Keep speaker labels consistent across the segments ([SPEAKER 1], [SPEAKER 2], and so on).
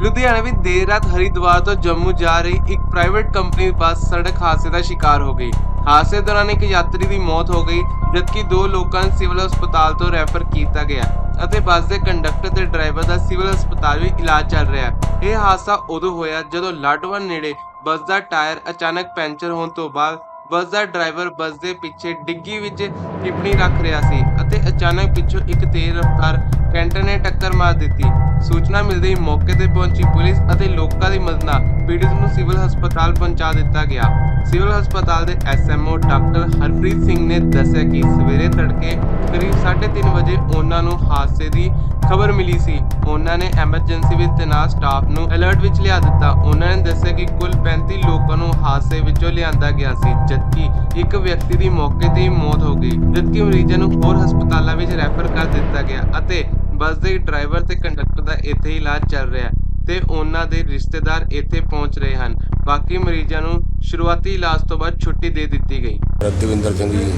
[SPEAKER 1] ਲੁਧਿਆਣਾ ਵਿੱਚ ਦੇਰ ਰਾਤ ਹਰਿਦੁਆਰ ਤੋਂ ਜੰਮੂ ਜਾ ਰਹੀ ਇੱਕ ਪ੍ਰਾਈਵੇਟ ਕੰਪਨੀ ਬੱਸ ਸੜਕ ਹਾਦਸੇ ਦਾ ਸ਼ਿਕਾਰ ਹੋ ਗਈ। ਹਾਦਸੇ ਦੌਰਾਨ ਇੱਕ ਯਾਤਰੀ ਦੀ ਮੌਤ ਹੋ ਗਈ, ਜਦਕਿ ਦੋ ਲੋਕਾਂ ਨੂੰ ਸਿਵਲ ਹਸਪਤਾਲ ਤੋਂ ਰੈਫਰ ਕੀਤਾ ਗਿਆ ਅਤੇ ਬੱਸ ਦੇ ਕੰਡਕਟਰ ਤੇ ਡਰਾਈਵਰ ਦਾ ਸਿਵਲ ਹਸਪਤਾਲ ਵਿੱਚ ਇਲਾਜ ਚੱਲ ਰਿਹਾ। ਇਹ ਹਾਦਸਾ ਉਦੋਂ ਹੋਇਆ ਜਦੋਂ ਲਾਡਵਾਂ ਨੇੜੇ ਬੱਸ ਦਾ ਟਾਇਰ ਅਚਾਨਕ ਪੈਂਚਰ ਹੋਣ ਤੋਂ ਬਾਅਦ ਬੱਸ ਦਾ ਡਰਾਈਵਰ ਬੱਸ ਦੇ ਪਿੱਛੇ ਡਿੱਗੀ ਵਿੱਚ ਟਿੱਪਣੀ ਰੱਖ ਰਿਹਾ ਸੀ ਅਤੇ ਅਚਾਨਕ ਪਿੱਛੋਂ ਇੱਕ ਤੇਜ਼ ਰਫ਼ਤਾਰ ਕੈਂਟਰ ਨੇ ਟੱਕਰ ਮਾਰ ਦਿੱਤੀ। ਸੂਚਨਾ ਮਿਲਦੇ ਹੀ ਮੌਕੇ ਤੇ ਪਹੁੰਚੀ ਪੁਲਿਸ ਅਤੇ ਲੋਕਾਂ ਦੀ ਮਦਦ ਨਾਲ ਪੀੜਤ ਨੂੰ ਸਿਵਲ ਹਸਪਤਾਲ ਪਹੁੰਚਾ ਦਿੱਤਾ ਗਿਆ। ਸਿਵਲ ਹਸਪਤਾਲ ਦੇ ਐਸਐਮਓ ਡਾਕਟਰ ਹਰਪ੍ਰੀਤ ਸਿੰਘ ਨੇ ਦੱਸਿਆ ਕਿ ਸਵੇਰੇ ਤੜਕੇ ਕਰੀਬ 3:30 ਵਜੇ ਉਹਨਾਂ ਨੂੰ ਹਾਦਸੇ ਦੀ ਖਬਰ ਮਿਲੀ ਸੀ। ਉਹਨਾਂ ਨੇ ਐਮਰਜੈਂਸੀ ਵਿੱਚ ਤੈਨਾਤ ਸਟਾਫ ਨੂੰ ਅਲਰਟ ਵਿੱਚ ਲਿਆ ਦਿੱਤਾ। ਉਹਨਾਂ ਨੇ ਦੱਸਿਆ ਕਿ ਕੁੱਲ 35 ਲੋਕਾਂ ਨੂੰ ਹਾਦਸੇ ਵਿੱਚੋਂ ਲਿਆਂਦਾ ਗਿਆ ਸੀ, ਜਦਕਿ ਇੱਕ ਵਿਅਕਤੀ ਦੀ ਮੌਕੇ ਤੇ ਹੀ ਮੌਤ ਹੋ ਗਈ। ਜਦਕਿ ਮਰੀਜ਼ਾਂ ਨੂੰ ਹੋਰ ਹਸਪਤਾਲਾਂ ਵਿੱਚ ਰੈਫਰ ਕਰ ਦਿੱਤਾ ਗਿਆ ਅਤੇ ਬੱਸ ਦੇ ਡਰਾਈਵਰ ਤੇ ਕੰਡਕਟਰ ਦਾ ਇੱਥੇ ਹੀ ਇਲਾਜ ਚੱਲ ਰਿਹਾ ਤੇ ਉਹਨਾਂ ਦੇ ਰਿਸ਼ਤੇਦਾਰ ਇੱਥੇ ਪਹੁੰਚ ਰਹੇ ਹਨ। ਬਾਕੀ ਮਰੀਜ਼ਾਂ ਨੂੰ ਸ਼ੁਰੂਆਤੀ ਇਲਾਜ ਤੋਂ ਬਾਅਦ ਛੁੱਟੀ ਦੇ ਦਿੱਤੀ ਗਈ।
[SPEAKER 2] ਦਵਿੰਦਰ ਸਿੰਘ ਜੀ।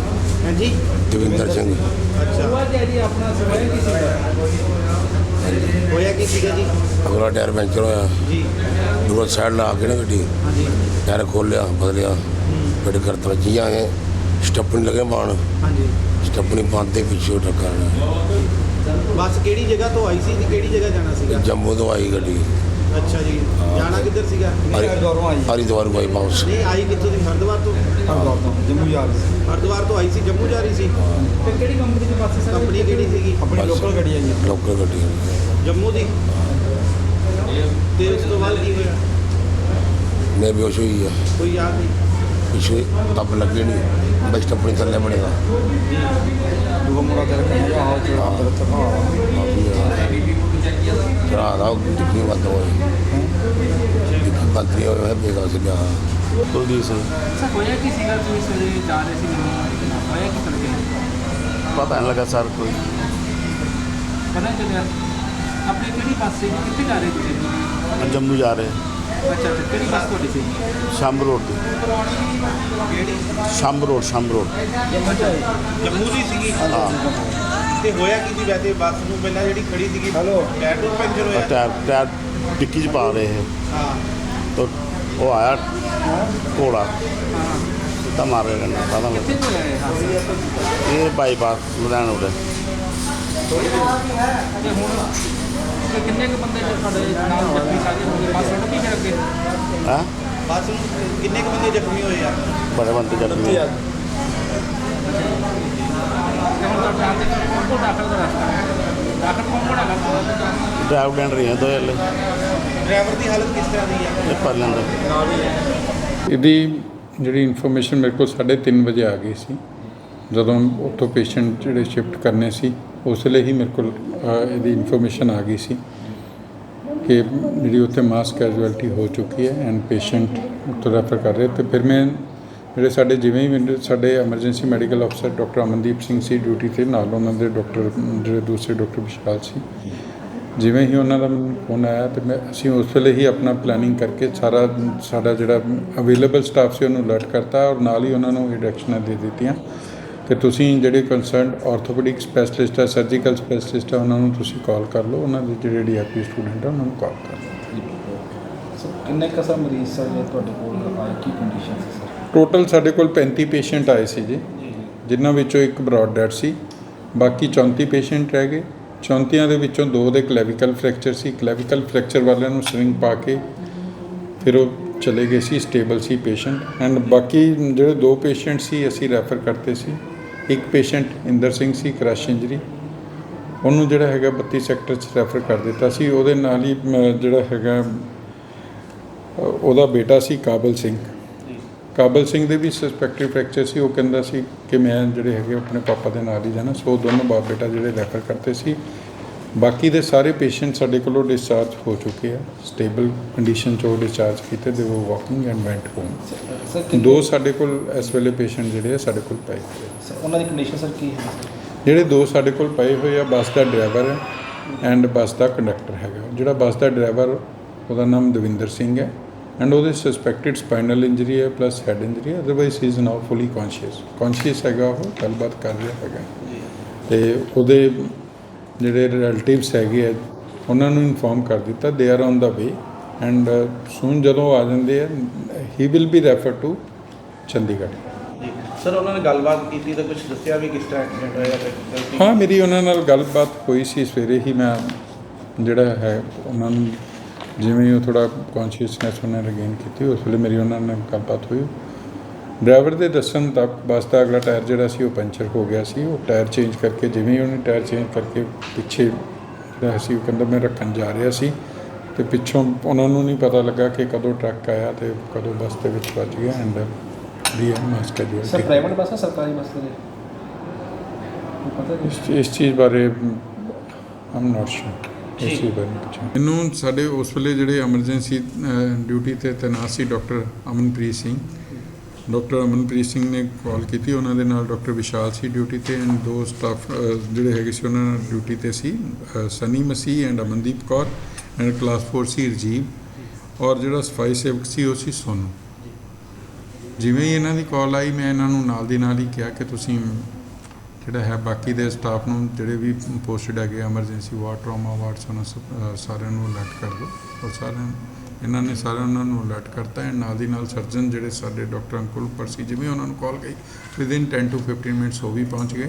[SPEAKER 3] ਹਾਂਜੀ?
[SPEAKER 2] ਦਵਿੰਦਰ ਸਿੰਘ
[SPEAKER 3] ਅੱਛਾ। ਹੋਇਆ ਕੀ ਸੀਗਾ ਜੀ?
[SPEAKER 2] ਅਗਲਾ ਟਾਇਰ ਪੈਂਚਰ ਹੋਇਆ।
[SPEAKER 3] ਜੀ।
[SPEAKER 2] ਦੂਆ ਸਾਈਡ ਲਾ ਕੇ ਨਾ ਗੱਡੀ।
[SPEAKER 3] ਹਾਂਜੀ।
[SPEAKER 2] ਟਾਇਰ ਖੋਲਿਆ ਬਦਲਿਆ। ਫਿਰ ਕਰਤ ਵੱਜੀਆਂ ਆਏ ਸਟੱਪਣੀ ਲਗੇ ਪਾਣ
[SPEAKER 3] ਹਾਂਜੀ।
[SPEAKER 2] ਸਟੱਪਣੀ ਬੰਦ ਦੇ ਪਿੱਛੇ ਟੱਕਰ
[SPEAKER 3] ਬੱਸ ਕਿਹੜੀ ਜਗ੍ਹਾ ਤੋਂ ਆਈ ਸੀ ਤੇ ਕਿਹੜੀ ਜਗ੍ਹਾ ਜਾਣਾ ਸੀਗਾ?
[SPEAKER 2] ਜੰਮੂ ਤੋਂ ਆਈ ਗੱਡੀ।
[SPEAKER 3] ਅੱਛਾ ਜੀ। ਜਾਣਾ ਕਿੱਧਰ ਸੀਗਾ?
[SPEAKER 2] ਹਰਿਦੁਆਰ ਕੋਈ ਬਾਉਂਸ
[SPEAKER 3] ਨਹੀਂ ਆਈ ਕਿੱਥੋਂ ਦੀ ਹਰਿਦੁਆਰ ਤੋਂ?
[SPEAKER 4] ਜੰਮੂ ਜਾ ਰਹੀ ਸੀ।
[SPEAKER 3] ਹਰਿਦੁਆਰ ਤੋਂ ਆਈ ਸੀ ਜੰਮੂ ਜਾ ਰਹੀ ਸੀ?
[SPEAKER 4] ਤੇ ਕਿਹੜੀ ਕੰਪਨੀ ਦੀ ਬੱਸ ਸਰ?
[SPEAKER 3] ਕੰਪਨੀ ਕਿਹੜੀ ਸੀਗੀ?
[SPEAKER 4] ਆਪਣੀ। ਲੋਕਲ ਗੱਡੀ ਹੈ ਜੀ
[SPEAKER 2] ਲੋਕਲ ਗੱਡੀ
[SPEAKER 3] ਜੰਮੂ ਦੀ? ਤੇ ਉਸ ਤੋਂ ਬਾਅਦ ਕੀ ਹੋਇਆ?
[SPEAKER 2] ਮੈਂ ਬੇਹੋਸ਼ ਹੋਈ ਆ।
[SPEAKER 3] ਕੋਈ ਯਾਦ ਨਹੀਂ?
[SPEAKER 2] ਪਿੱਛੇ ਤੱਬ ਲੱਗੇ ਨਹੀਂ ਬਸ ਸਟੱਪਣੀ ਥੱਲੇ ਬਣੇਗਾ
[SPEAKER 4] ਦੂਆ ਮੁੰਡਾ ਤੇਰੇ ਕਹਿੰਦਾ ਆਹ ਜਿਹੜਾ ਅੰਦਰ ਤੱਕ
[SPEAKER 2] ਚੜਾ ਦਾ ਦਿੱਕੀ ਵੱਧ ਹੋਈ ਦਿੱਕੀ ਬੰਦ ਹੋਇਆ ਹੈ ਬੇਗਾ ਸੀ ਗਿਆ। ਕੁਲਦੀਪ ਸਿੰਘ।
[SPEAKER 5] ਸਰ ਹੋਇਆ ਕੀ ਸੀਗਾ? ਤੁਸੀਂ ਸਵੇਰੇ ਜਾ ਰਹੇ ਸੀ ਮੈਨੂੰ ਹੋਇਆ ਕੀ ਤੜਕੇ
[SPEAKER 6] ਪਤਾ ਨਹੀਂ ਲੱਗਾ ਸਰ ਕੋਈ।
[SPEAKER 5] ਪਤਾ ਚੱਲਿਆ। ਆਪਣੇ ਕਿਹੜੀ ਬੱਸ ਸੀ? ਕਿੱਥੇ ਜਾ ਰਹੇ ਤੁਸੀਂ
[SPEAKER 6] ਜੰਮੂ ਜਾ ਰਹੇ।
[SPEAKER 5] ਅੱਛਾ ਅੱਛਾ ਕਿਹੜੀ ਬੱਸ ਤੁਹਾਡੀ ਸੀ?
[SPEAKER 6] ਸ਼ਾਮ ਰੋਡ ਤੇ।
[SPEAKER 3] ਕਿਹੜੀ?
[SPEAKER 6] ਸ਼ਾਮ ਰੋਡ ਸ਼ਾਮ ਰੋਡ।
[SPEAKER 3] ਜੰਮੂ ਦੀ ਸੀਗੀ?
[SPEAKER 6] ਹਾਂ।
[SPEAKER 3] ਤੇ ਹੋਇਆ ਕੀ ਸੀ ਵੈਸੇ ਬੱਸ ਨੂੰ ਪਹਿਲਾਂ ਜਿਹੜੀ ਖੜੀ ਸੀਗੀ? ਹੈਲੋ ਟਾਇਰ ਟੂਰ ਪੈਂਚਰ ਹੋਇਆ?
[SPEAKER 6] ਟਾਇਰ ਟਾਇਰ ਡਿੱਕੀ 'ਚ ਪਾ ਰਹੇ ਹੈ
[SPEAKER 3] ਹਾਂ।
[SPEAKER 6] ਤਾਂ ਉਹ ਆਇਆ ਘੋੜਾ। ਤਾਂ ਮਾਰ ਰਿਹਾ ਨਾ
[SPEAKER 5] ਕਿੱਥੇ ਇਹ
[SPEAKER 6] ਬਾਈਪਾਸ ਲੁਧਿਆਣਾ
[SPEAKER 5] ਤੇ ਹੁਣ ਕਿੰਨੇ ਕੁ ਬੰਦੇ ਜੋ ਤੁਹਾਡੇ ਨਾਲ ਜ਼ਖਮੀ ਸਾਰੇ ਹੋਣਗੇ ਬੱਸ ਰੁਕ ਗਈ ਫਿਰ ਅੱਗੇ?
[SPEAKER 6] ਹਾਂ?
[SPEAKER 3] ਬੱਸ ਨੂੰ ਕਿੰਨੇ ਕੁ ਬੰਦੇ ਜ਼ਖਮੀ ਹੋਏ ਆ?
[SPEAKER 6] ਬੜੇ ਬੰਦੇ ਜ਼ਖਮੀ
[SPEAKER 5] ਹੈਗਾ?
[SPEAKER 6] ਡਰਾਈਵ ਡੈਂਡ ਰਹੀ ਹੈ ਦੋ ਹਲੇ।
[SPEAKER 3] ਡਰਾਈਵਰ ਦੀ ਹਾਲਤ ਕਿਸ ਤਰ੍ਹਾਂ ਦੀ ਹੈ
[SPEAKER 6] ਇਹ ਪਰ ਲੈਂਦਾ
[SPEAKER 7] ਇਹਦੀ ਜਿਹੜੀ ਇਨਫੋਰਮੇਸ਼ਨ ਮੇਰੇ ਕੋਲ 3:30 ਵਜੇ ਆ ਗਈ ਸੀ। ਜਦੋਂ ਉੱਥੋਂ ਪੇਸ਼ੈਂਟ ਜਿਹੜੇ ਸ਼ਿਫਟ ਕਰਨੇ ਸੀ, ਉਸ ਲਈ ਹੀ ਮੇਰੇ ਕੋਲ ਇਹਦੀ ਇਨਫੋਰਮੇਸ਼ਨ ਆ ਗਈ ਸੀ ਕਿ ਜਿਹੜੀ ਉੱਥੇ ਮਾਸ ਕੈਜੁਅਲਟੀ ਹੋ ਚੁੱਕੀ ਹੈ ਐਂਡ ਪੇਸ਼ੈਂਟ ਉੱਥੋਂ ਰੈਫਰ ਕਰ ਰਹੇ ਤੇ ਫਿਰ ਮੈਂ ਜਿਹੜੇ ਸਾਡੇ ਜਿਵੇਂ ਹੀ ਸਾਡੇ ਐਮਰਜੈਂਸੀ ਮੈਡੀਕਲ ਅਫਸਰ ਡਾਕਟਰ ਅਮਨਦੀਪ ਸਿੰਘ ਸੀ ਡਿਊਟੀ ਤੇ ਨਾਲ ਉਹਨਾਂ ਦੇ ਡਾਕਟਰ ਜਿਹੜੇ ਦੂਸਰੇ ਡਾਕਟਰ ਵਿਸ਼ਾਲ ਸੀ, ਜਿਵੇਂ ਹੀ ਉਹਨਾਂ ਦਾ ਮੈਨੂੰ ਫੋਨ ਆਇਆ ਤੇ ਮੈਂ, ਅਸੀਂ ਉਸ ਵੇਲੇ ਹੀ ਆਪਣਾ ਪਲੈਨਿੰਗ ਕਰਕੇ ਸਾਰਾ, ਸਾਡਾ ਜਿਹੜਾ ਅਵੇਲੇਬਲ ਸਟਾਫ ਸੀ ਉਹਨੂੰ ਅਲਰਟ ਕਰਤਾ ਔਰ ਨਾਲ ਹੀ ਉਹਨਾਂ ਨੂੰ ਡਾਇਰੈਕਸ਼ਨਾਂ ਦੇ ਦਿੱਤੀਆਂ। ਕਿ ਤੁਸੀਂ ਜਿਹੜੇ ਕੰਸਰਨਡ ਆਰਥੋਪੈਡਿਕ ਸਪੈਸ਼ਲਿਸਟ ਹੈ ਸਰਜੀਕਲ ਸਪੈਸ਼ਲਿਸਟ ਹੈ ਉਹਨਾਂ ਨੂੰ ਤੁਸੀਂ ਕਾਲ ਕਰ ਲਓ। ਉਹਨਾਂ ਦੇ ਜਿਹੜੇ ਡੀਆਰਪੀ ਸਟੂਡੈਂਟ ਹੈ ਉਹਨਾਂ ਨੂੰ ਕਾਲ ਕਰ ਲਓ।
[SPEAKER 4] ਕਿੰਨੇ ਕਸਾ ਮਰੀਜ਼ ਸਰ ਜੇ ਤੁਹਾਡੇ ਕੋਲ ਆਏ? ਕੀ ਕੰਡੀਸ਼ਨ ਸੀ ਸਰ?
[SPEAKER 7] ਟੋਟਲ ਸਾਡੇ ਕੋਲ 35 ਪੇਸ਼ੈਂਟ ਆਏ ਸੀ ਜੀ ਜਿਨ੍ਹਾਂ ਵਿੱਚੋਂ ਇੱਕ ਬ੍ਰੌਡ ਡੈਡ ਸੀ। ਬਾਕੀ 34 ਪੇਸ਼ੈਂਟ ਰਹਿ ਗਏ। 34 ਦੇ ਵਿੱਚੋਂ ਦੋ ਦੇ ਕਲੈਵੀਕਲ ਫ੍ਰੈਕਚਰ ਸੀ। ਕਲੈਵੀਕਲ ਫ੍ਰੈਕਚਰ ਵਾਲਿਆਂ ਨੂੰ ਸਰਿੰਗ ਪਾ ਕੇ ਫਿਰ ਉਹ ਚਲੇ ਗਏ ਸੀ। ਸਟੇਬਲ ਸੀ ਪੇਸ਼ੈਂਟ ਐਂਡ ਬਾਕੀ ਜਿਹੜੇ ਦੋ ਪੇਸ਼ੈਂਟ ਸੀ ਅਸੀਂ ਰੈਫਰ ਕਰਤੇ ਸੀ। ਇੱਕ ਪੇਸ਼ੈਂਟ ਇੰਦਰ ਸਿੰਘ ਸੀ ਕ੍ਰਸ਼ ਇੰਜਰੀ। ਉਹਨੂੰ ਜਿਹੜਾ ਹੈਗਾ 32 ਸੈਕਟਰ ਚ ਰੈਫਰ ਕਰ ਦਿੱਤਾ ਸੀ। ਉਹਦੇ ਨਾਲ ਹੀ ਜਿਹੜਾ ਹੈਗਾ ਉਹਦਾ ਬੇਟਾ ਸੀ ਕਾਬਲ ਸਿੰਘ। ਕਾਬਲ ਸਿੰਘ ਦੇ ਵੀ ਸਸਪੈਕਟਿਵ ਫ੍ਰੈਕਚਰ ਸੀ। ਉਹ ਕਹਿੰਦਾ ਸੀ ਕਿ ਮੈਂ ਜਿਹੜੇ ਹੈਗੇ ਆਪਣੇ ਪਾਪਾ ਦੇ ਨਾਲ ਹੀ ਜਾਣਾ ਸੋ ਦੋਨੋਂ ਬਾਪ ਬੇਟਾ ਜਿਹੜੇ ਰੈਫਰ ਕਰਤੇ ਸੀ। ਬਾਕੀ ਦੇ ਸਾਰੇ ਪੇਸ਼ੈਂਟ ਸਾਡੇ ਕੋਲੋਂ ਡਿਸਚਾਰਜ ਹੋ ਚੁੱਕੇ ਆ। ਸਟੇਬਲ ਕੰਡੀਸ਼ਨ ਚ ਡਿਸਚਾਰਜ ਕੀਤੇ ਦੇ ਉਹ ਵਾਕਿੰਗ ਐਂਡ ਵੈਂਟ ਹੋਮ ਦੋ ਸਾਡੇ ਕੋਲ ਇਸ ਵੇਲੇ ਪੇਸ਼ੈਂਟ ਜਿਹੜੇ ਆ ਸਾਡੇ ਕੋਲ ਪਏ ਹੋਏ।
[SPEAKER 4] ਸਰ, ਉਹਨਾਂ ਦੀ ਕੰਡੀਸ਼ਨ ਸਰ ਕੀ ਹੈ?
[SPEAKER 7] ਜਿਹੜੇ ਦੋ ਸਾਡੇ ਕੋਲ ਪਏ ਹੋਏ ਆ ਬੱਸ ਦਾ ਡਰਾਈਵਰ ਹੈ ਐਂਡ ਬੱਸ ਦਾ ਕੰਡਕਟਰ ਹੈਗਾ। ਜਿਹੜਾ ਬੱਸ ਦਾ ਡਰਾਈਵਰ ਉਹਦਾ ਨਾਮ ਦਵਿੰਦਰ ਸਿੰਘ ਹੈ ਐਂਡ ਉਹਦੇ ਸਸਪੈਕਟਡ ਸਪਾਈਨਲ ਇੰਜਰੀ ਹੈ ਪਲੱਸ ਹੈਡ ਇੰਜਰੀ ਹੈ। Otherwise he is now fully conscious conscious ਹੈਗਾ ਉਹ ਗੱਲਬਾਤ ਕਰ ਰਿਹਾ ਹੈਗਾ। ਤੇ ਉਹਦੇ ਜਿਹੜੇ ਰਿਲੇਟਿਵਸ ਹੈਗੇ ਆ ਉਹਨਾਂ ਨੂੰ ਇਨਫੋਰਮ ਕਰ ਦਿੱਤਾ they are on the way and soon ਜਦੋਂ ਆ ਜਾਂਦੇ ਆ he will be refer to Chandigarh.
[SPEAKER 3] ਜੀ ਸਰ ਉਹਨਾਂ ਨੇ ਗੱਲਬਾਤ ਕੀਤੀ ਤਾਂ ਕੁਝ ਦੱਸਿਆ ਵੀ ਕਿਸ ਤਰ੍ਹਾਂ ਐਕਸੀਡੈਂਟ ਹੋਇਆ
[SPEAKER 7] ਹਾਂ ਮੇਰੀ ਉਹਨਾਂ ਨਾਲ ਗੱਲਬਾਤ ਹੋਈ ਸੀ ਸਵੇਰੇ ਹੀ ਮੈਂ ਜਿਹੜਾ ਹੈ ਉਹਨਾਂ ਨੂੰ ਜਿਵੇਂ ਉਹ ਥੋੜਾ ਕੌਨਸ਼ੀਅਸਨੈਸ ਉਹਨਾਂ ਨੇ ਰਿਗੇਨ ਕੀਤੀ ਉਸ ਵੇਲੇ ਮੇਰੀ ਉਹਨਾਂ ਨਾਲ ਗੱਲਬਾਤ ਹੋਈ। ਡਰਾਈਵਰ ਦੇ ਦੱਸਣ ਤੱਕ ਬੱਸ ਦਾ ਅਗਲਾ ਟਾਇਰ ਜਿਹੜਾ ਸੀ ਉਹ ਪੰਚਰ ਹੋ ਗਿਆ ਸੀ। ਉਹ ਟਾਇਰ ਚੇਂਜ ਕਰਕੇ ਜਿਵੇਂ ਹੀ ਉਹਨੇ ਟਾਇਰ ਚੇਂਜ ਕਰਕੇ ਪਿੱਛੇ ਜਿਹੜਾ ਸੀ ਉਹ ਕਹਿੰਦਾ ਮੈਂ ਰੱਖਣ ਜਾ ਰਿਹਾ ਸੀ। ਤੇ ਪਿੱਛੋਂ ਉਹਨਾਂ ਨੂੰ ਨਹੀਂ ਪਤਾ ਲੱਗਾ ਕਿ ਕਦੋਂ ਟਰੱਕ ਆਇਆ ਤੇ ਕਦੋਂ ਬੱਸ ਦੇ ਵਿੱਚ ਵੱਜ ਗਿਆ and the mass casual
[SPEAKER 5] sir private bus ਹੈ ਸਰਕਾਰੀ ਬੱਸ ਨਹੀਂ।
[SPEAKER 7] ਇਸ ਚੀਜ਼ ਬਾਰੇ ਆਮ ਨਾਟ ਸ਼ੋਰ ਇਸ ਚੀਜ਼ ਬਾਰੇ ਪੁੱਛਿਆ ਮੈਨੂੰ ਸਾਡੇ ਉਸ ਵੇਲੇ ਜਿਹੜੇ ਐਮਰਜੈਂਸੀ ਡਿਊਟੀ ਤੇ ਤੈਨਾਤ ਸੀ ਡਾਕਟਰ ਅਮਨਪ੍ਰੀਤ ਸਿੰਘ। ਡਾਕਟਰ ਅਮਨਪ੍ਰੀਤ ਸਿੰਘ ਨੇ ਕਾਲ ਕੀਤੀ। ਉਹਨਾਂ ਦੇ ਨਾਲ ਡਾਕਟਰ ਵਿਸ਼ਾਲ ਸੀ ਡਿਊਟੀ ਤੇ ਐਂਡ ਦੋ ਸਟਾਫ ਜਿਹੜੇ ਹੈਗੇ ਸੀ ਉਹਨਾਂ ਡਿਊਟੀ ਤੇ ਸੀ Sunny Masih and Amandeep Kaur and class 4 ਸੀ ਰਜੀਵ। ਔਰ ਜਿਹੜਾ ਸਫ਼ਾਈ ਸੇਵਕ ਸੀ ਉਹ ਸੀ ਸੋਨੂ। ਜਿਵੇਂ ਹੀ ਇਹਨਾਂ ਦੀ ਕਾਲ ਆਈ, ਮੈਂ ਇਹਨਾਂ ਨੂੰ ਨਾਲ ਦੀ ਨਾਲ ਹੀ ਕਿਹਾ ਕਿ ਤੁਸੀਂ ਜਿਹੜਾ ਹੈ, ਬਾਕੀ ਦੇ ਸਟਾਫ ਨੂੰ ਜਿਹੜੇ ਵੀ ਪੋਸਟਡ ਹੈਗੇ ਐਮਰਜੈਂਸੀ ਵਾਰਡ ਟਰਾਮਾ ਵਾਰਡਸ ਉਹਨਾਂ ਸਭ- ਸਾਰਿਆਂ ਨੂੰ ਅਲਰਟ ਕਰ ਦਿਓ। ਔਰ ਸਾਰਿਆਂ ਨੂੰ ਇਹਨਾਂ ਨੇ ਸਾਰਿਆਂ ਉਹਨਾਂ ਨੂੰ ਅਲਰਟ ਕਰਤਾ ਹੈ। ਨਾਲ ਦੀ ਨਾਲ ਸਰਜਨ ਜਿਹੜੇ ਸਾਡੇ ਡਾਕਟਰ ਅੰਕੁਲ ਉੱਪਰ ਸੀ ਜਿਵੇਂ ਉਹਨਾਂ ਨੂੰ ਕਾਲ ਗਈ ਵਿਦਿਨ 10 ਟੂ 15 ਮਿੰਟਸ ਉਹ ਵੀ ਪਹੁੰਚ ਗਏ।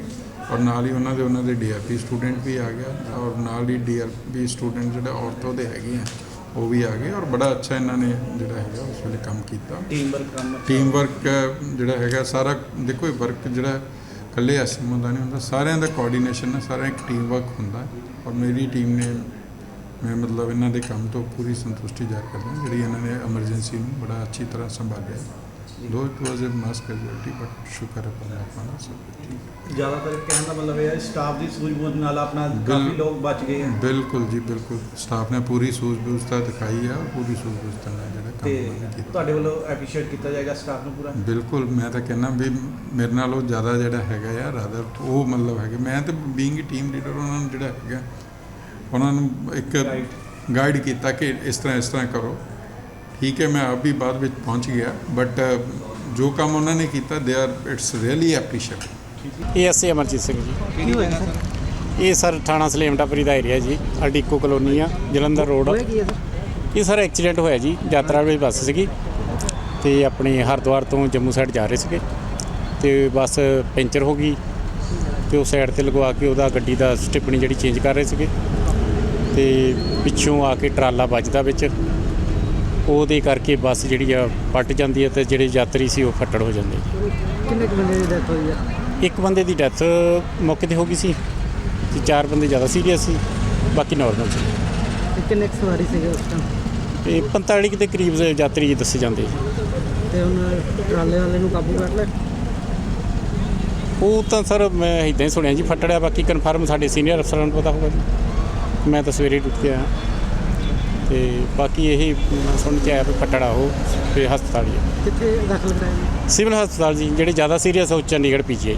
[SPEAKER 7] ਔਰ ਨਾਲ ਹੀ ਉਹਨਾਂ ਦੇ ਉਹਨਾਂ ਦੇ ਡੀਆਰਪੀ ਸਟੂਡੈਂਟ ਵੀ ਆ ਗਿਆ। ਔਰ ਨਾਲ ਹੀ ਡੀਆਰਪੀ ਸਟੂਡੈਂਟ ਜਿਹੜਾ ਔਰਤੋਂ ਦੇ ਹੈਗੇ ਆ ਉਹ ਵੀ ਆ ਗਏ। ਔਰ ਬੜਾ ਅੱਛਾ ਇਹਨਾਂ ਨੇ ਜਿਹੜਾ ਹੈਗਾ ਉਸ ਵੇਲੇ ਕੰਮ ਕੀਤਾ।
[SPEAKER 3] ਟੀਮ ਵਰਕ ਕੰਮ
[SPEAKER 7] ਟੀਮ ਵਰਕ ਜਿਹੜਾ ਹੈਗਾ ਸਾਰਾ ਦੇਖੋ ਇਹ ਵਰਕ ਜਿਹੜਾ ਇਕੱਲੇ ਐਸਐਮਓ ਦਾ ਨਹੀਂ ਹੁੰਦਾ। ਸਾਰਿਆਂ ਦਾ ਕੋਆਰਡੀਨੇਸ਼ਨ ਹੈ ਸਾਰਾ ਇੱਕ ਟੀਮ ਵਰਕ ਹੁੰਦਾ। ਔਰ ਮੇਰੀ ਟੀਮ ਨੇ ਮੈਂ ਮਤਲਬ ਇਹਨਾਂ ਦੇ ਕੰਮ ਤੋਂ ਪੂਰੀ ਸੰਤੁਸ਼ਟੀ ਜ਼ਾਹਰ ਕਰਦਾ ਜਿਹੜੀ ਇਹਨਾਂ ਨੇ ਐਮਰਜੈਂਸੀ ਨੂੰ ਬੜਾ ਅੱਛੀ ਤਰ੍ਹਾਂ ਸੰਭਾਲਿਆ। Though it was a mass casualty but ਸ਼ੁਕਰ ਹੈ ਪਰਮਾਤਮਾ ਦਾ ਸਭ ਠੀਕ।
[SPEAKER 3] ਜ਼ਿਆਦਾਤਰ ਕਹਿਣ ਦਾ ਮਤਲਬ ਇਹ ਹੈ ਸਟਾਫ ਦੀ ਸੂਝ-ਬੂਝ ਨਾਲ ਆਪਣਾ ਕਾਫੀ ਲੋਕ ਬਚ ਗਏ ਹੈ
[SPEAKER 7] ਬਿਲਕੁਲ ਜੀ ਬਿਲਕੁਲ। ਸਟਾਫ ਨੇ ਪੂਰੀ ਸੂਝ-ਬੂਝਤਾ ਦਿਖਾਈ ਆ ਪੂਰੀ ਸੂਝ-ਬੂਝਤਾ ਨਾਲ ਜਿਹੜਾ ਕੰਮ ਕੀਤਾ।
[SPEAKER 3] ਤੁਹਾਡੇ ਵੱਲੋਂ ਐਪਰੀਸ਼ੀਏਟ ਕੀਤਾ ਜਾਏਗਾ ਸਟਾਫ ਨੂੰ ਪੂਰਾ?
[SPEAKER 7] ਬਿਲਕੁਲ ਮੈਂ ਤਾਂ ਕਹਿੰਦਾ ਵੀ ਮੇਰੇ ਨਾਲ ਉਹ ਜ਼ਿਆਦਾ ਜਿਹੜਾ ਹੈਗਾ ਆ ਰਾਦਰ ਉਹ ਮਤਲਬ ਹੈਗੇ। ਮੈਂ ਤਾਂ ਬੀਇੰਗ ਟੀਮ ਲੀਡਰ ਉਹਨਾਂ ਨੂੰ ਜਿਹੜਾ ਹੈਗਾ ਉਹਨਾਂ ਨੂੰ ਇੱਕ. ਗਾਈਡ ਕੀਤਾ ਕਿ ਇਸ ਤਰ੍ਹਾਂ ਇਸ ਤਰ੍ਹਾਂ ਕਰੋ। ਠੀਕ ਹੈ ਮੈਂ ਆਪ ਵੀ ਬਾਅਦ ਵਿੱਚ ਪਹੁੰਚ ਗਿਆ ਬਟ ਜੋ ਕੰਮ ਉਹਨਾਂ ਨੇ ਕੀਤਾ they are it's really appreciate
[SPEAKER 8] ਇਹ ਐਸਏ ਅਮਰਜੀਤ ਸਿੰਘ ਜੀ।
[SPEAKER 3] ਕੀ ਹੋਇਆ ਸਰ?
[SPEAKER 8] ਇਹ ਸਰ ਥਾਣਾ ਸਲੇਮਟਾਪੁਰੀ ਦਾ ਏਰੀਆ ਜੀ ਅਡੀਕੋ ਕਲੋਨੀ ਆ ਜਲੰਧਰ ਰੋਡ। ਇਹ ਸਰ ਐਕਸੀਡੈਂਟ ਹੋਇਆ ਜੀ ਯਾਤਰਾ ਵਾਲੀ ਬੱਸ ਸੀਗੀ ਤੇ ਆਪਣੇ ਹਰਿਦੁਆਰ ਤੋਂ ਜੰਮੂ ਸਾਈਡ ਜਾ ਰਹੇ ਸੀਗੇ ਤੇ ਬੱਸ ਪੈਂਚਰ ਹੋ ਗਈ ਤੇ ਉਹ ਸਾਈਡ ਤੇ ਲਗਵਾ ਕੇ ਉਹਦਾ ਗੱਡੀ ਦਾ ਸਟਿਪਣੀ ਜਿਹੜੀ ਚੇਂਜ ਕਰ ਰਹੇ ਸੀਗੇ। ਤੇ ਪਿੱਛੋਂ ਆ ਕੇ ਟਰਾਲਾ ਵੱਜਦਾ ਵਿੱਚ। ਉਹਦੇ ਕਰਕੇ ਬੱਸ ਜਿਹੜੀ ਆ ਪਲਟ ਜਾਂਦੀ ਹੈ ਤੇ ਜਿਹੜੇ ਯਾਤਰੀ ਸੀ ਉਹ ਫੱਟੜ ਹੋ ਜਾਂਦੇ
[SPEAKER 9] ਕਿੰਨੇ ਕੁ ਬੰਦੇ ਦੀ ਡੈਥ ਹੋਈ ਆ?
[SPEAKER 8] ਇੱਕ ਬੰਦੇ ਦੀ ਡੈਥ ਮੌਕੇ ਤੇ ਹੋ ਗਈ ਸੀ ਤੇ ਚਾਰ ਬੰਦੇ ਜ਼ਿਆਦਾ ਸੀਰੀਅਸ ਸੀ ਬਾਕੀ ਨਾਰਮਲ ਸੀ।
[SPEAKER 9] ਤੇ ਕਿੰਨੇ ਕੁ ਸਵਾਰੀ ਸੀਗੇ ਉਸ ਟਾਈਮ
[SPEAKER 8] ਤੇ 45 ਕੁ ਦੇ ਕਰੀਬ ਦੇ ਯਾਤਰੀ ਦੱਸੇ ਜਾਂਦੇ ਜੀ
[SPEAKER 9] ਤੇ ਹੁਣ ਟਰਾਲੇ ਵਾਲੇ ਨੂੰ ਕਾਬੂ ਕਰ ਲਿਆ?
[SPEAKER 8] ਉਹ ਤਾਂ ਸਰ ਮੈਂ ਇਦਾਂ ਹੀ ਸੁਣਿਆ ਜੀ ਫੱਟੜਿਆ ਬਾਕੀ ਕਨਫਰਮ ਸਾਡੇ ਸੀਨੀਅਰ ਅਫਸਰਾਂ ਨੂੰ ਪਤਾ ਹੋਊਗਾ ਜੀ। ਮੈਂ ਤਾਂ ਸਵੇਰੇ ਤੇ ਆਇਆ ਤੇ ਬਾਕੀ ਇਹ ਸੁਣ ਕੇ ਆਇਆ ਵੀ ਫੱਟੜਾ ਉਹ ਤੇ ਹਸਪਤਾਲ ਹੀ ਹੈ
[SPEAKER 9] ਕਿੱਥੇ ਦਾਖਲ ਕਰਾਇਆ?
[SPEAKER 8] ਸਿਵਲ ਹਸਪਤਾਲ ਜੀ ਜਿਹੜੇ ਜ਼ਿਆਦਾ ਸੀਰੀਅਸ ਉਹ ਚੰਡੀਗੜ੍ਹ ਪੀਜੀਆਈ।